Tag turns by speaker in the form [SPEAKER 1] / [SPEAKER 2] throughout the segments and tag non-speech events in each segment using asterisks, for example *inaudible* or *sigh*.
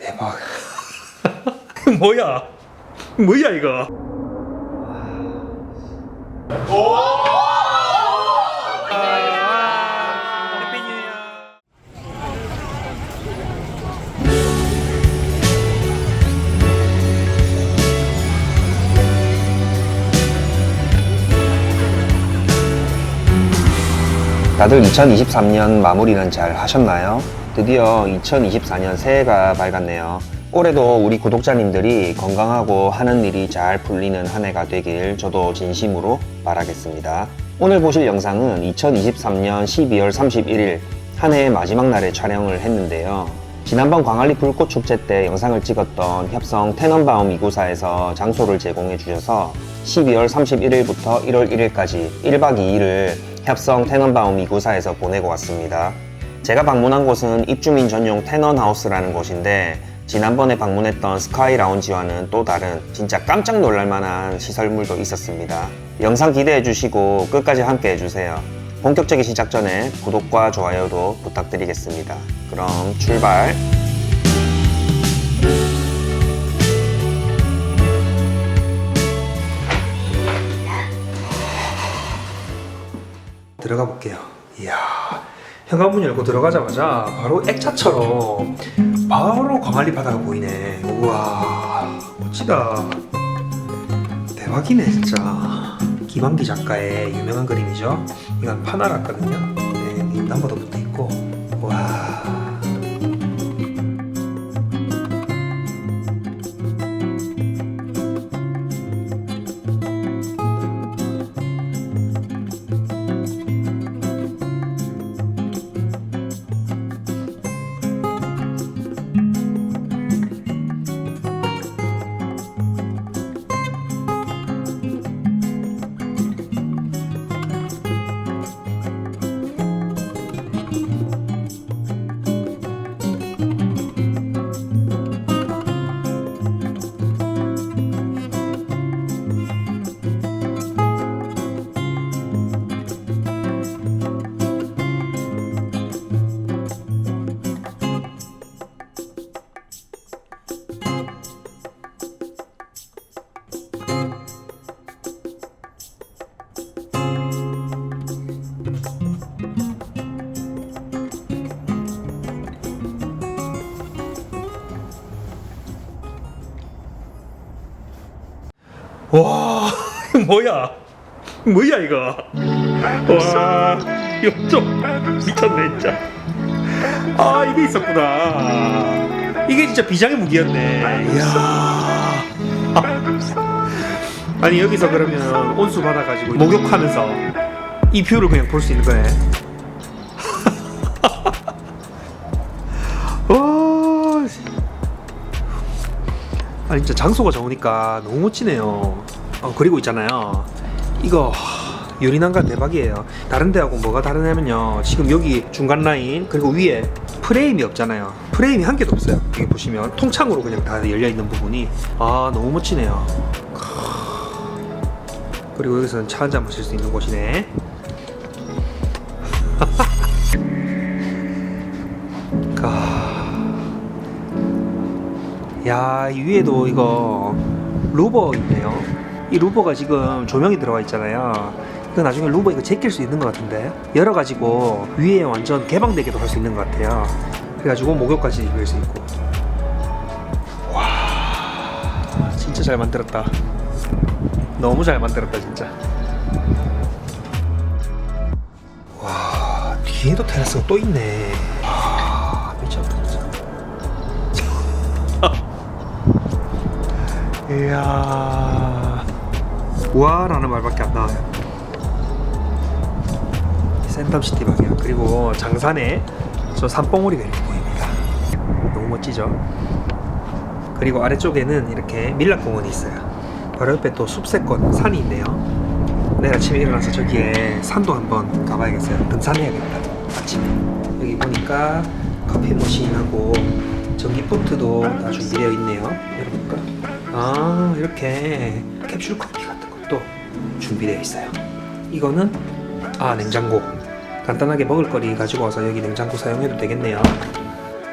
[SPEAKER 1] 대박. *laughs* 뭐야? 뭐야 이거?
[SPEAKER 2] 다들 2023년 마무리는 잘 하셨나요? 드디어 2024년 새해가 밝았네요. 올해도 우리 구독자님들이 건강하고 하는 일이 잘 풀리는 한 해가 되길 저도 진심으로 바라겠습니다. 오늘 보실 영상은 2023년 12월 31일 한 해의 마지막 날에 촬영을 했는데요. 지난번 광안리 불꽃 축제 때 영상을 찍었던 협성 테넌바움 2구사에서 장소를 제공해 주셔서 12월 31일부터 1월 1일까지 1박 2일을 협성 테넌바움 2구사에서 보내고 왔습니다. 제가 방문한 곳은 입주민 전용 테넌하우스라는 곳인데 지난번에 방문했던 스카이 라운지와는 또 다른 진짜 깜짝 놀랄 만한 시설물도 있었습니다. 영상 기대해 주시고 끝까지 함께 해주세요. 본격적인 시작 전에 구독과 좋아요도 부탁드리겠습니다. 그럼 출발!
[SPEAKER 1] 들어가 볼게요. 이야, 현관문 열고 들어가자마자 바로 액자처럼 바로 광안리 바다가 보이네. 우와, 멋지다. 대박이네 진짜. 김한기 작가의 유명한 그림이죠. 이건 파나랐거든요. 네, 이 넘버도 붙어 있고. 와. 와, 뭐야? 뭐야 이거? 와, 이거 좀 미쳤네 진짜. 아 이게 있었구나. 이게 진짜 비장의 무기였네. 이야. 아. 아니 여기서 그러면 온수 받아가지고 목욕하면서 이 뷰를 그냥 볼 수 있는 거네. *laughs* 와. 아니 진짜 장소가 좋으니까 너무 멋지네요. 어, 그리고 있잖아요. 이거 하, 유리난간 대박이에요. 다른 데하고 뭐가 다르냐면요. 지금 여기 중간 라인 그리고 위에 프레임이 없잖아요. 프레임이 한 개도 없어요. 여기 보시면 통창으로 그냥 다 열려 있는 부분이 아 너무 멋지네요. 크. 그리고 여기서는 차 한잔 마실 수 있는 곳이네. *laughs* 아. 야, 이 위에도 이거 루버 있네요. 이 루버가 지금 조명이 들어가 있잖아요. 그 나중에 루버 이거 제낄 수 있는 것 같은데 열어가지고 위에 완전 개방되게도 할 수 있는 것 같아요. 그래가지고 목욕까지 입을 수 있고. 와, 진짜 잘 만들었다. 너무 잘 만들었다 진짜. 와, 뒤에도 테라스가 또 있네. 와, 미쳤다 진짜. *laughs* 이야 우 와 라는 말밖에 안 나와요. 센텀시티 방향 그리고 장산에 저 산봉우리가 이렇게 보입니다. 너무 멋지죠? 그리고 아래쪽에는 이렇게 밀락공원이 있어요. 바로 옆에 또 숲세권 산이 있네요. 내일 아침에 일어나서 저기에 산도 한번 가봐야겠어요. 등산해야겠다 아침에. 여기 보니까 커피 머신하고 전기 포트도 다 준비되어 있네요. 열어볼까? 아 이렇게 캡슐 커피 같은 것도 준비되어 있어요. 이거는 아 냉장고. 간단하게 먹을 거리 가지고 와서 여기 냉장고 사용해도 되겠네요.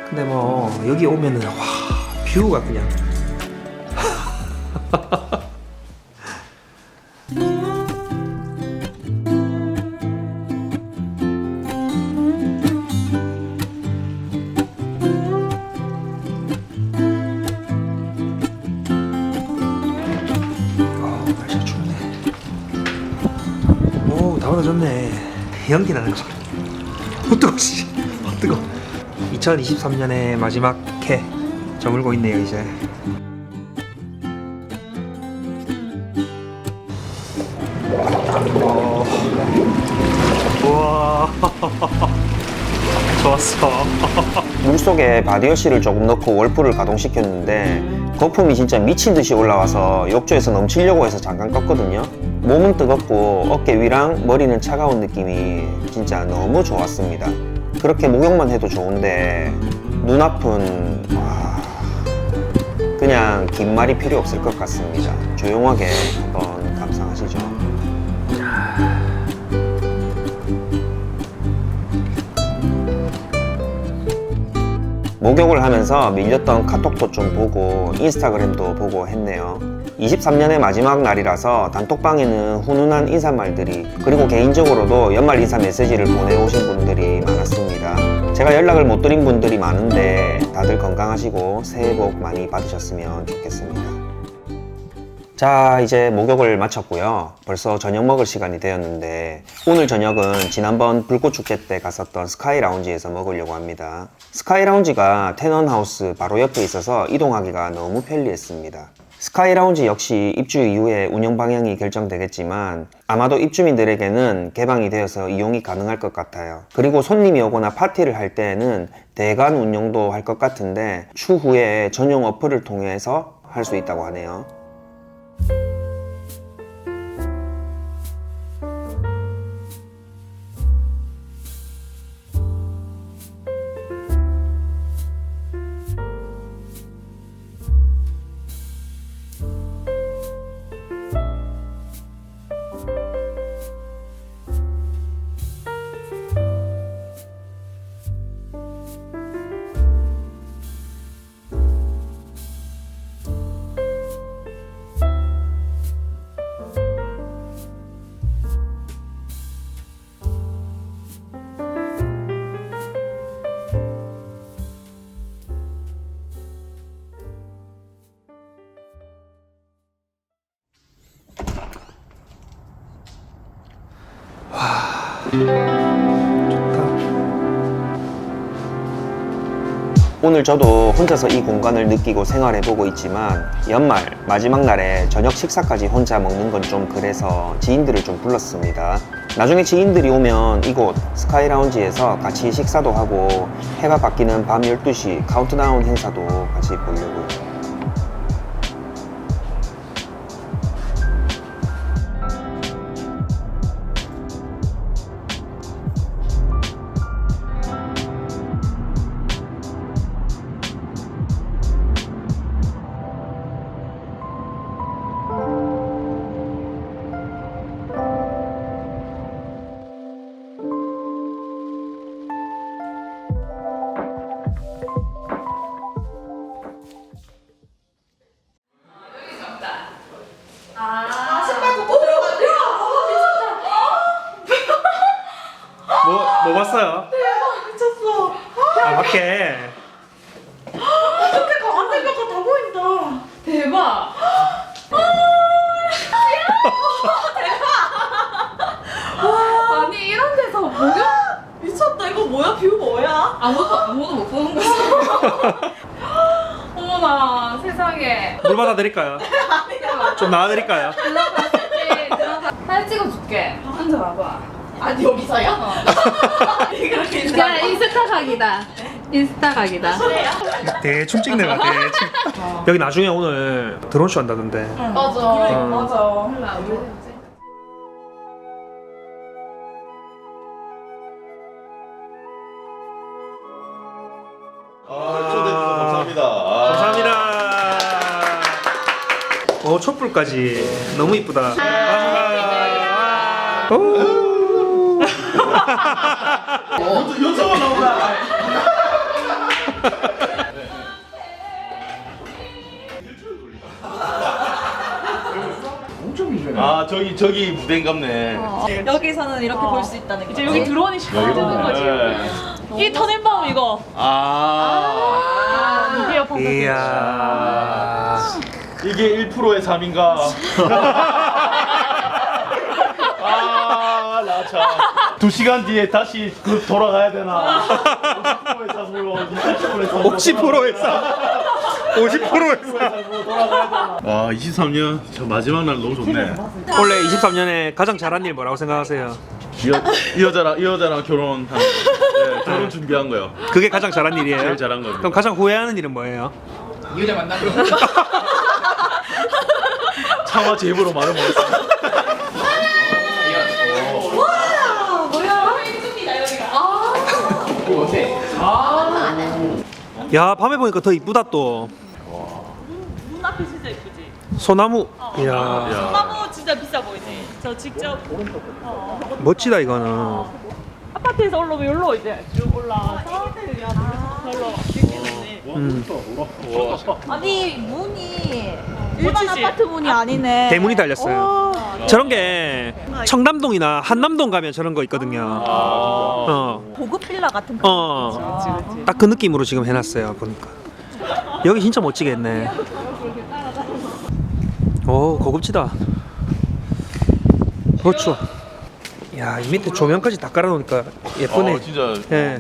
[SPEAKER 1] 근데 뭐 여기 오면은 와 뷰가 그냥 *laughs* 받아졌네 연기 나는 거 어, 뜨거 씨. 어, 뜨거 2023년의 마지막 해. 저물고 있네요 이제. 어. 우와. *laughs* 좋았어.
[SPEAKER 2] 물속에 바디워시를 조금 넣고 월풀을 가동시켰는데 거품이 진짜 미친 듯이 올라와서 욕조에서 넘치려고 해서 잠깐 껐거든요. 몸은 뜨겁고 어깨 위랑 머리는 차가운 느낌이 진짜 너무 좋았습니다. 그렇게 목욕만 해도 좋은데 눈앞은 와, 그냥 긴 말이 필요 없을 것 같습니다. 조용하게 한번 감상하시죠. 목욕을 하면서 밀렸던 카톡도 좀 보고 인스타그램도 보고 했네요. 23년의 마지막 날이라서 단톡방에는 훈훈한 인사말들이 그리고 개인적으로도 연말 인사 메시지를 보내오신 분들이 많았습니다. 제가 연락을 못 드린 분들이 많은데 다들 건강하시고 새해 복 많이 받으셨으면 좋겠습니다. 자, 이제 목욕을 마쳤고요. 벌써 저녁 먹을 시간이 되었는데 오늘 저녁은 지난번 불꽃축제 때 갔었던 스카이 라운지에서 먹으려고 합니다. 스카이 라운지가 테넌하우스 바로 옆에 있어서 이동하기가 너무 편리했습니다. 스카이 라운지 역시 입주 이후에 운영 방향이 결정되겠지만 아마도 입주민들에게는 개방이 되어서 이용이 가능할 것 같아요. 그리고 손님이 오거나 파티를 할 때에는 대관 운영도 할 것 같은데 추후에 전용 어플을 통해서 할 수 있다고 하네요. you 오늘 저도 혼자서 이 공간을 느끼고 생활해보고 있지만 연말 마지막 날에 저녁 식사까지 혼자 먹는 건 좀 그래서 지인들을 좀 불렀습니다. 나중에 지인들이 오면 이곳 스카이 라운지에서 같이 식사도 하고 해가 바뀌는 밤 12시 카운트다운 행사도 같이 보려고요.
[SPEAKER 3] 뭐야? 뷰 뭐야? 아무도 아무도 못 보는 거지. *laughs* 어머나 세상에.
[SPEAKER 1] 물 받아 드릴까요? 좀 나와 드릴까요?
[SPEAKER 3] 들어가실지 들어가. 사진 찍어줄게. 앉아 봐봐. 아니 여기서요? *laughs* 그렇게 있는
[SPEAKER 4] 야 인스타 각이다. 인스타 각이다.
[SPEAKER 1] 대충 찍네 봐 대충 여기 나중에 오늘 드론쇼 한다던데
[SPEAKER 3] 맞아.
[SPEAKER 1] 그래,
[SPEAKER 3] 맞아.
[SPEAKER 5] 아, 감사합니다. 아,
[SPEAKER 1] 감사합니다 오 촛불까지 너무 이쁘다 와. 오.
[SPEAKER 5] 요청은 나오나? 아 저기 저기 무대인갑네.
[SPEAKER 3] 여기서는 이렇게 볼 수 있다는
[SPEAKER 4] 이제 여기 들어오니 시간 되는 거지.
[SPEAKER 5] 네.
[SPEAKER 3] 이 터널바움 이거.
[SPEAKER 5] 아
[SPEAKER 1] 이야.
[SPEAKER 5] 이게 1%의 삶인가? *laughs* 아 나 참. 두 시간 뒤에 다시 그 돌아가야 되나? 50%의 삶으로 20%의 삶으로
[SPEAKER 1] 50%의 삶. 50%의 삶.
[SPEAKER 5] 아 23년 저 마지막 날 너무 좋네.
[SPEAKER 1] 원래 23년에 가장 잘한 일 뭐라고 생각하세요?
[SPEAKER 5] 이, 여, 이 여자랑 이 여자랑 결혼한 네, 결혼 준비한 거요.
[SPEAKER 1] 그게 가장 잘한 일이에요?
[SPEAKER 5] 제일 잘한 겁니다.
[SPEAKER 1] 그럼 가장 후회하는 일은 뭐예요? *laughs*
[SPEAKER 5] 차마 제 입으로 말을 못했어.
[SPEAKER 1] 야 밤에 보니까 더 이쁘다 또.
[SPEAKER 3] 문 앞이 진짜 예쁘지.
[SPEAKER 1] 소나무. 이야
[SPEAKER 3] 나무 진짜 비싸 보이지. 저 직접
[SPEAKER 1] 멋지다 이거는.
[SPEAKER 3] 아파트에서 올라오면 여기로 이제 쭉 올라와서 별로
[SPEAKER 1] 음.
[SPEAKER 3] 아니 문이 일반
[SPEAKER 4] 멋지지?
[SPEAKER 3] 아파트 문이 아니네.
[SPEAKER 1] 대문이 달렸어요. 저런 게 청담동이나 한남동 가면 저런 거 있거든요. 어.
[SPEAKER 3] 고급 빌라 같은
[SPEAKER 1] 어. 딱그 느낌으로 지금 해놨어요 보니까. 여기 진짜 멋지게 했네. 오 고급지다. 어 추워. 야이 밑에 조명까지 다 깔아놓으니까 예쁘네.
[SPEAKER 5] 아, 진짜
[SPEAKER 1] 예.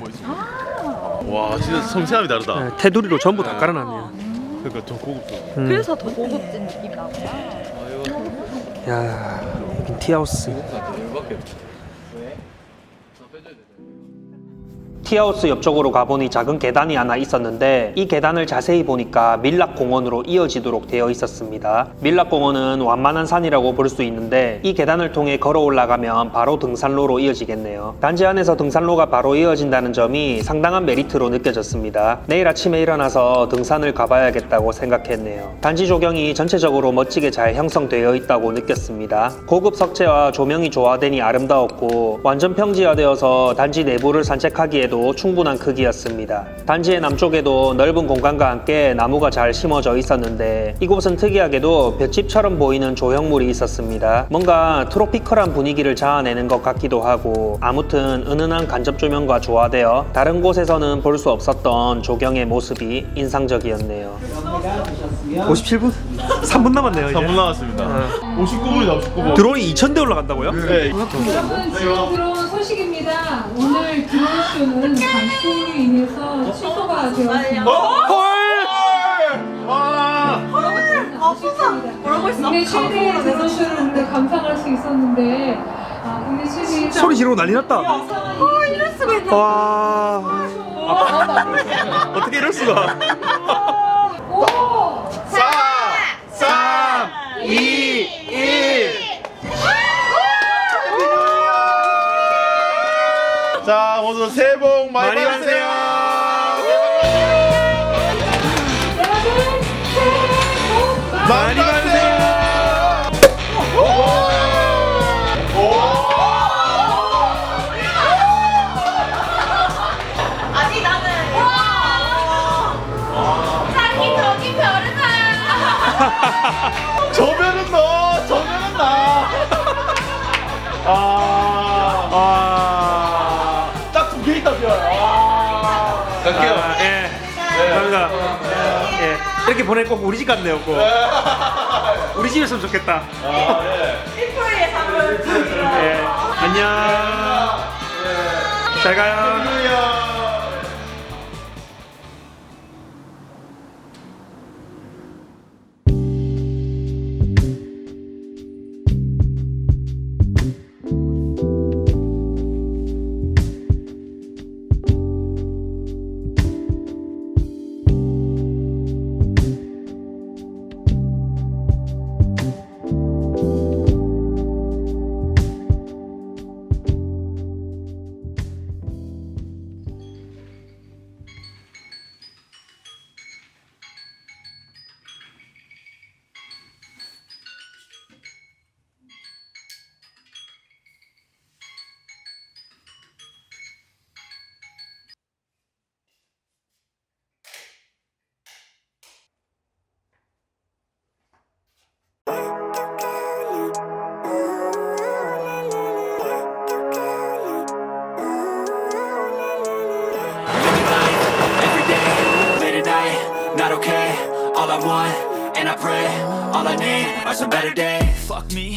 [SPEAKER 5] 와 진짜 섬세함이 다르다.
[SPEAKER 1] 네, 테두리로 전부 다 깔아놨네요.
[SPEAKER 5] 그러니까 좀 고급져.
[SPEAKER 1] 음.
[SPEAKER 3] 그래서 더 고급진 느낌이 나구나.
[SPEAKER 1] 야 여긴 티하우스. 티하우스 옆쪽으로 가보니 작은 계단이 하나 있었는데 이 계단을 자세히 보니까 밀락공원으로 이어지도록 되어 있었습니다. 밀락공원은 완만한 산이라고 볼 수 있는데 이 계단을 통해 걸어 올라가면 바로 등산로로 이어지겠네요. 단지 안에서 등산로가 바로 이어진다는 점이 상당한 메리트로 느껴졌습니다. 내일 아침에 일어나서 등산을 가봐야겠다고 생각했네요. 단지 조경이 전체적으로 멋지게 잘 형성되어 있다고 느꼈습니다. 고급 석재와 조명이 조화되니 아름다웠고 완전 평지화되어서 단지 내부를 산책하기에도 충분한 크기였습니다. 단지의 남쪽에도 넓은 공간과 함께 나무가 잘 심어져 있었는데 이곳은 특이하게도 볏집처럼 보이는 조형물이 있었습니다. 뭔가 트로피컬한 분위기를 자아내는 것 같기도 하고 아무튼 은은한 간접 조명과 조화되어 다른 곳에서는 볼 수 없었던 조경의 모습이 인상적이었네요. 57분? 3분 남았네요.
[SPEAKER 5] 3분 나왔습니다. 59분이다 59분.
[SPEAKER 1] 드론이 2,000대 올라간다고요?
[SPEAKER 5] 네.
[SPEAKER 6] 여러분 지금 들어온 소식입니다. 오늘 드론 쇼는 강풍으로 인해서 취소가 되었습니다.
[SPEAKER 1] 헐!
[SPEAKER 5] 아!
[SPEAKER 6] 뭐라고 했어? 국내 최대의 드론 쇼를 오늘 감상할 수 있었는데 아, 국내 최대의
[SPEAKER 1] 소리 지르고 난리 났다.
[SPEAKER 6] 어, 이럴 수가 있나?
[SPEAKER 1] 와. 어떻게 이럴 수가?
[SPEAKER 5] 모두 새해 복 많이,
[SPEAKER 1] 많이
[SPEAKER 5] 받으세요.
[SPEAKER 6] 여러분 새해 복 많이
[SPEAKER 5] 많이 받으세요.
[SPEAKER 1] 보낼 꼭 우리 집 같네요, 꼭. *laughs* 우리 집이었으면 좋겠다.
[SPEAKER 5] 아, 예.
[SPEAKER 1] 예. 안녕. 잘 가요.
[SPEAKER 5] 할렐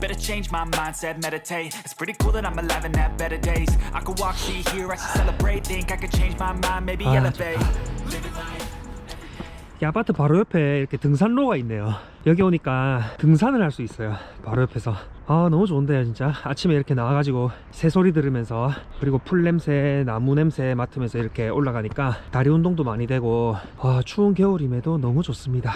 [SPEAKER 7] Better change my mindset, meditate It's pretty cool that I'm alive and have better days I could walk, see, hear, I should celebrate Think I could change my mind, maybe
[SPEAKER 1] Ah,
[SPEAKER 7] elevate
[SPEAKER 1] 이 아파트 바로 옆에 이렇게 등산로가 있네요. 여기 오니까 등산을 할 수 있어요. 바로 옆에서. 아, 너무 좋은데요, 진짜. 아침에 이렇게 나와가지고 새소리 들으면서 그리고 풀 냄새, 나무 냄새 맡으면서 이렇게 올라가니까 다리 운동도 많이 되고, 와, 추운 겨울임에도 너무 좋습니다.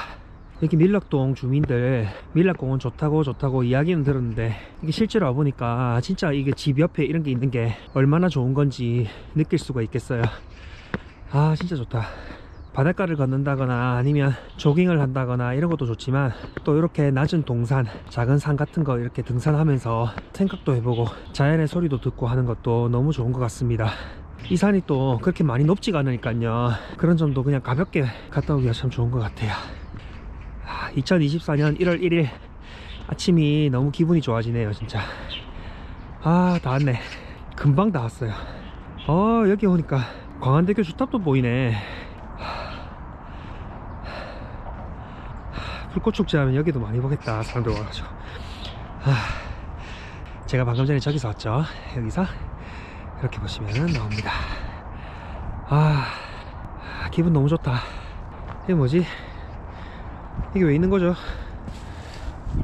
[SPEAKER 1] 여기 밀락동 주민들 밀락공원 좋다고 좋다고 이야기는 들었는데 이게 실제로 와보니까 진짜 이게 집 옆에 이런 게 있는 게 얼마나 좋은 건지 느낄 수가 있겠어요. 아, 진짜 좋다. 바닷가를 걷는다거나 아니면 조깅을 한다거나 이런 것도 좋지만 또 이렇게 낮은 동산, 작은 산 같은 거 이렇게 등산하면서 생각도 해보고 자연의 소리도 듣고 하는 것도 너무 좋은 것 같습니다. 이 산이 또 그렇게 많이 높지가 않으니까요. 그런 점도 그냥 가볍게 갔다 오기가 참 좋은 것 같아요. 2024년 1월 1일 아침이 너무 기분이 좋아지네요, 진짜. 아, 다 왔네. 금방 다 왔어요. 어, 여기 오니까 광안대교 주탑도 보이네. 불꽃축제 하면 여기도 많이 보겠다 사람들 와가지고 아, 제가 방금 전에 저기서 왔죠 여기서 이렇게 보시면 나옵니다 아 기분 너무 좋다 이게 뭐지 이게 왜 있는 거죠?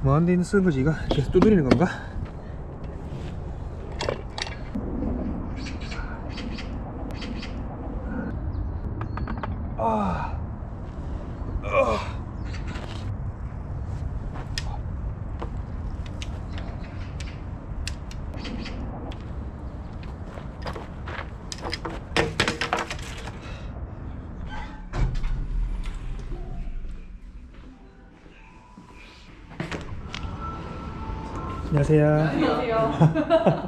[SPEAKER 1] 뭐 하는 데 있는 쓰는 거지? 이거 이렇게 두드리는 건가 안녕하세요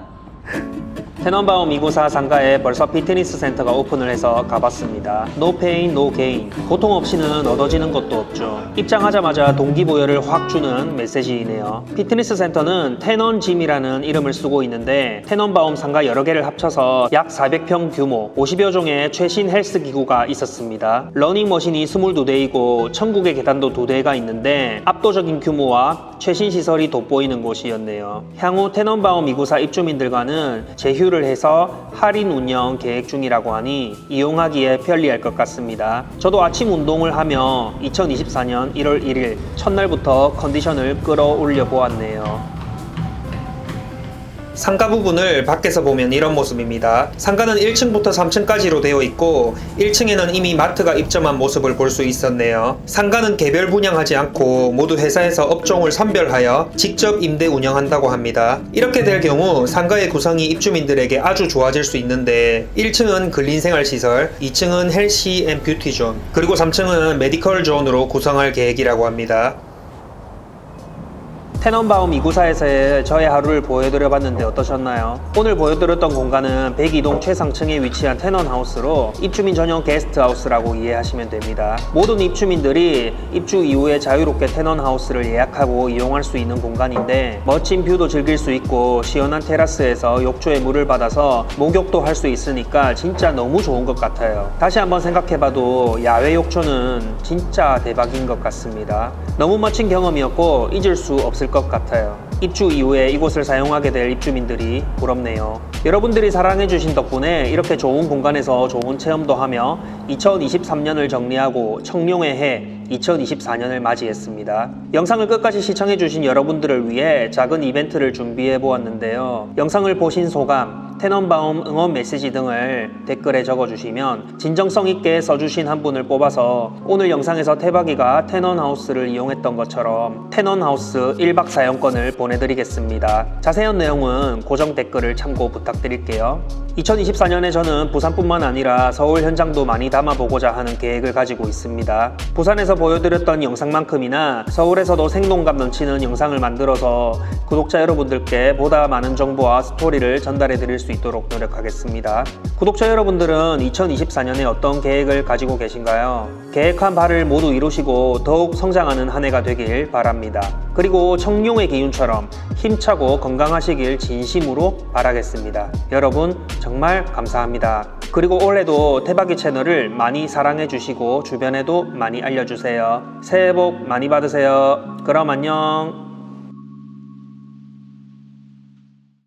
[SPEAKER 1] 테넌바움 294 상가에 벌써 피트니스 센터가 오픈을 해서 가봤습니다. No pain, no gain. 고통 없이는 얻어지는 것도 없죠. 입장하자마자 동기부여를 확 주는 메시지이네요. 피트니스 센터는 테넌 짐이라는 이름을 쓰고 있는데 테넌바움 상가 여러 개를 합쳐서 약 400평 규모 50여 종의 최신 헬스 기구가 있었습니다. 러닝머신이 22대이고 천국의 계단도 2대가 있는데 압도적인 규모와 최신 시설이 돋보이는 곳이었네요. 향후 테넌바움 294 입주민들과는 제휴 를 해서 할인 운영 계획 중이라고 하니 이용하기에 편리할 것 같습니다. 저도 아침 운동을 하며 2024년 1월 1일 첫날부터 컨디션을 끌어올려 보았네요. 상가 부분을 밖에서 보면 이런 모습입니다. 상가는 1층부터 3층까지로 되어 있고 1층에는 이미 마트가 입점한 모습을 볼 수 있었네요. 상가는 개별 분양하지 않고 모두 회사에서 업종을 선별하여 직접 임대 운영한다고 합니다. 이렇게 될 경우 상가의 구성이 입주민들에게 아주 좋아질 수 있는데 1층은 근린생활시설, 2층은 헬시 앤 뷰티 존, 그리고 3층은 메디컬 존으로 구성할 계획이라고 합니다. 테넌바움 294에서의 저의 하루를 보여드려 봤는데 어떠셨나요? 오늘 보여드렸던 공간은 102동 최상층에 위치한 테넌하우스로 입주민 전용 게스트하우스라고 이해하시면 됩니다. 모든 입주민들이 입주 이후에 자유롭게 테넌하우스를 예약하고 이용할 수 있는 공간인데 멋진 뷰도 즐길 수 있고 시원한 테라스에서 욕조에 물을 받아서 목욕도 할 수 있으니까 진짜 너무 좋은 것 같아요. 다시 한번 생각해봐도 야외 욕조는 진짜 대박인 것 같습니다. 너무 멋진 경험이었고 잊을 수 없을 것 같아요. 입주 이후에 이곳을 사용하게 될 입주민들이 부럽네요. 여러분들이 사랑해주신 덕분에 이렇게 좋은 공간에서 좋은 체험도 하며 2023년을 정리하고 청룡의 해 2024년을 맞이했습니다. 영상을 끝까지 시청해주신 여러분들을 위해 작은 이벤트를 준비해 보았는데요. 영상을 보신 소감, 테넌바움 응원 메시지 등을 댓글에 적어주시면 진정성 있게 써주신 한 분을 뽑아서 오늘 영상에서 태박이가 테넌하우스를 이용했던 것처럼 테넌하우스 1박 사용권을 보내드리겠습니다. 자세한 내용은 고정 댓글을 참고 부탁드릴게요. 2024년에 저는 부산뿐만 아니라 서울 현장도 많이 담아보고자 하는 계획을 가지고 있습니다. 부산에서 보여드렸던 영상만큼이나 서울에서도 생동감 넘치는 영상을 만들어서 구독자 여러분들께 보다 많은 정보와 스토리를 전달해 드릴 수 있도록 노력하겠습니다. 구독자 여러분들은 2024년에 어떤 계획을 가지고 계신가요? 계획한 바를 모두 이루시고 더욱 성장하는 한 해가 되길 바랍니다. 그리고 청룡의 기운처럼 힘차고 건강하시길 진심으로 바라겠습니다. 여러분 정말 감사합니다. 그리고 올해도 태박이 채널을 많이 사랑해 주시고 주변에도 많이 알려주세요. 새해 복 많이 받으세요. 그럼 안녕.